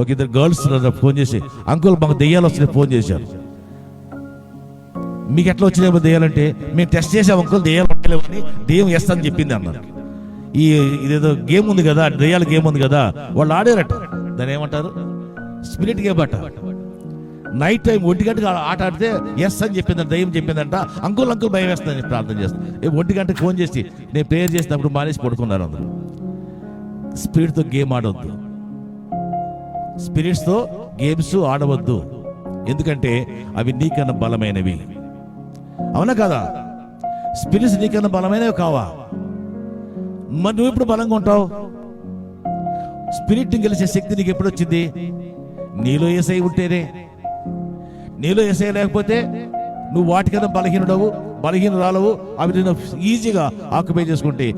ఒక ఇద్దరు girls phone చేసి. అంకుల్ మాకు దెయ్యాలు వస్తున్నాయి ఫోన్ చేశారు. మీకు ఎట్లా వచ్చినాయో దెయ్యాలంటే మేము టెస్ట్ చేసాం అంకుల్ దెయ్యాలు పట్టలేవని దెయ్యం ఎస్ అని చెప్పింది అన్నారు. ఈ ఇదేదో గేమ్ ఉంది కదా దెయ్యాల గేమ్ ఉంది కదా వాళ్ళు ఆడారట. దాన్ని ఏమంటారు? స్పిరిట్ గేమ్ అట. నైట్ టైం ఒంటి గంటకి ఆట ఆడితే ఎస్ అని చెప్పిందంట దయ్యం చెప్పిందంట. అంకుల్ అంకుల్ భయం వేస్తుందని ప్రార్థన చేస్తాను ఒంటి గంటకి ఫోన్ చేసి నేను ప్రేయర్ చేసినప్పుడు మానేసి పడుకున్నారు అందరూ. స్పిరిట్తో గేమ్ ఆడొద్దు. స్పిరిట్స్తో గేమ్స్ ఆడవద్దు. ఎందుకంటే అవి నీకన్నా బలమైనవి. అవునా కదా? స్పిరిట్స్ నీకన్నా బలమైనవి కావా? మరి నువ్వు ఎప్పుడు బలంగా ఉంటావు? స్పిరిట్ని గెలిచే శక్తి నీకు ఎప్పుడు వచ్చింది నీలో ఏసై ఉంటేనే. నీలో ఏసై లేకపోతే నువ్వు వాటికన్నా బలహీనుడవు బలహీనరాలవు అవి నేను ఈజీగా ఆక్యుపై చేసుకుంటే